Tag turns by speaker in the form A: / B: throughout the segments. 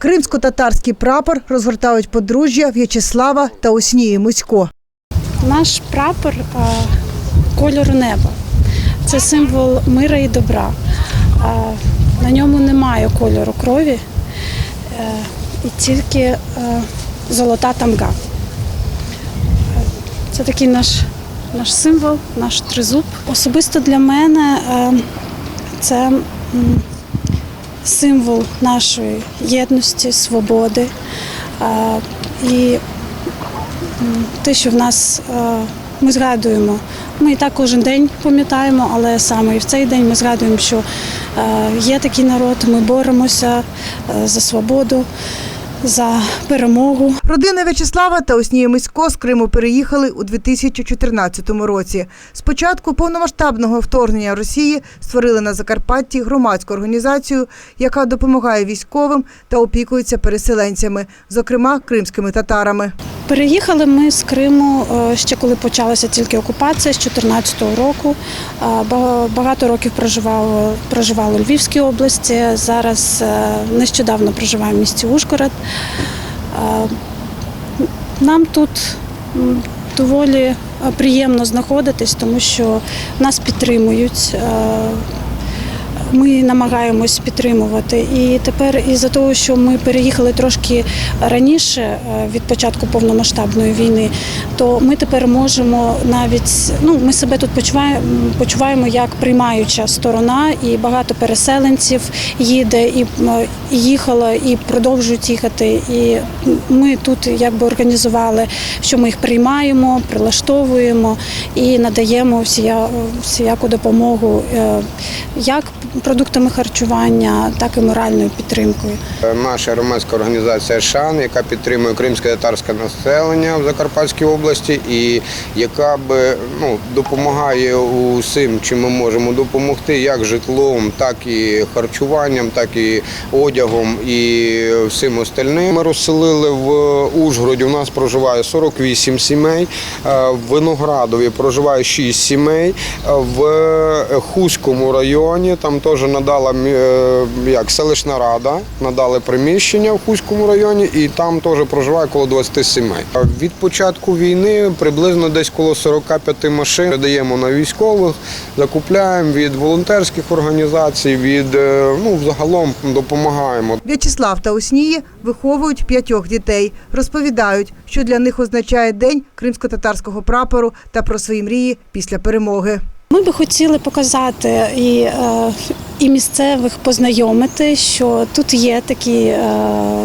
A: Кримсько-татарський прапор розгортають подружжя В'ячеслава та Оснії Мусько.
B: Наш прапор е, кольору неба. Це символ мира і добра. Е, На ньому немає кольору крові, е, і тільки золота тамга. Це такий наш, наш символ, наш тризуб. Особисто для мене це символ нашої єдності, свободи. І те, що в нас ми згадуємо. Ми і так кожен день пам'ятаємо, але саме і в цей день ми згадуємо, що є такий народ, ми боремося за свободу, за перемогу.
A: Родина В'ячеслава та Оснії Мисько з Криму переїхали у 2014 році. Спочатку повномасштабного вторгнення Росії створили на Закарпатті громадську організацію, яка допомагає військовим та опікується переселенцями, зокрема кримськими татарами.
B: Переїхали ми з Криму е, ще коли почалася тільки окупація з 2014 року. Е, ба- Багато років проживали, проживали у Львівській області. Зараз е, нещодавно проживаємо в місті Ужгород. Е, Нам тут доволі е, приємно знаходитись, тому що нас підтримують. Ми намагаємось підтримувати. І тепер, із-за того, що ми переїхали трошки раніше е, від початку повномасштабної війни, то ми тепер можемо навіть ну ми себе тут почуваємо, почуваємо як приймаюча сторона, і багато переселенців їде і їхало, і продовжують їхати. І ми тут якби організували, що ми їх приймаємо, прилаштовуємо і надаємо всія, всіяку допомогу е, як продуктами харчування, так і моральною підтримкою.
C: Наша громадська організація ШАН, яка підтримує кримське татарське населення в Закарпатській області, і яка би ну допомагає усім, чим ми можемо допомогти, як житлом, так і харчуванням, так і одягом і всім остальним. Ми розселили в Ужгороді. У нас проживає 48 сімей, е, в Виноградові проживає 6 сімей, е, в Хуському районі там теж надала е, як селищна рада, надали приміщення в Хуському районі, і там теж проживає коло 20 сімей. Від початку війни приблизно десь коло 45 машин даємо на військових, закупляємо від волонтерських організацій, від е, ну взагалом допомагаємо.
A: В'ячеслав та Оснії виховують п'ятьох дітей. Розповідають, що для них означає день кримсько-татарського прапору та про свої мрії після перемоги.
B: Ми би хотіли показати і, е, і місцевих познайомити, що тут є такий е,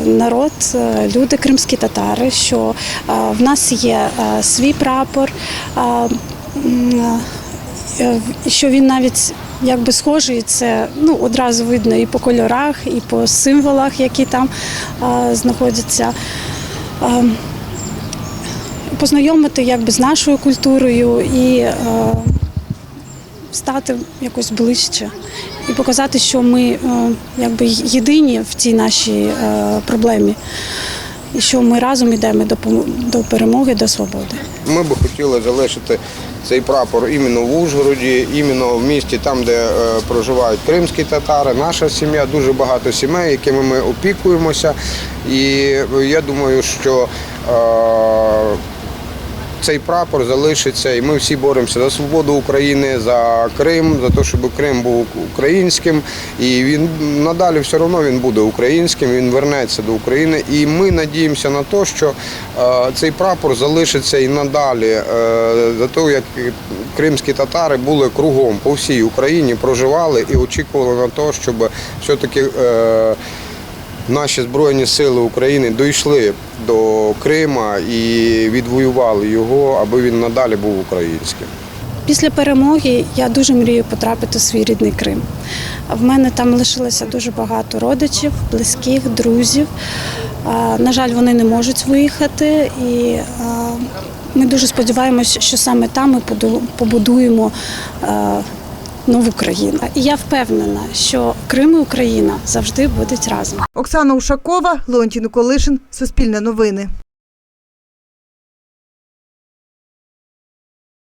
B: народ, е, люди кримські татари, що в нас є свій прапор, що він навіть якби схожий, це ну, одразу видно і по кольорах, і по символах, які там знаходяться. Познайомити якби з нашою культурою і стати якось ближче і показати, що ми е, якби єдині в цій нашій е, проблемі, і що ми разом йдемо до, перемоги, до свободи.
C: Ми би хотіли залишити цей прапор іменно в Ужгороді, іменно в місті, там, де е, проживають кримські татари, наша сім'я, дуже багато сімей, якими ми опікуємося. І я думаю, що цей прапор залишиться, і ми всі боремося за свободу України, за Крим, за те, щоб Крим був українським. І він надалі все одно він буде українським, він вернеться до України. І ми надіємося на те, що е, цей прапор залишиться і надалі, е, за те, як кримські татари були кругом по всій Україні, проживали і очікували на те, щоб все-таки. Наші Збройні сили України дійшли до Крима і відвоювали його, аби він надалі був українським.
B: Після перемоги я дуже мрію потрапити в свій рідний Крим. В мене там лишилося дуже багато родичів, близьких, друзів. На жаль, вони не можуть виїхати, і ми дуже сподіваємося, що саме там ми побудуємо нову країну. І я впевнена, що Крим і Україна завжди будуть разом.
A: Оксана Ушакова, Леонтій Николишин, Суспільне новини.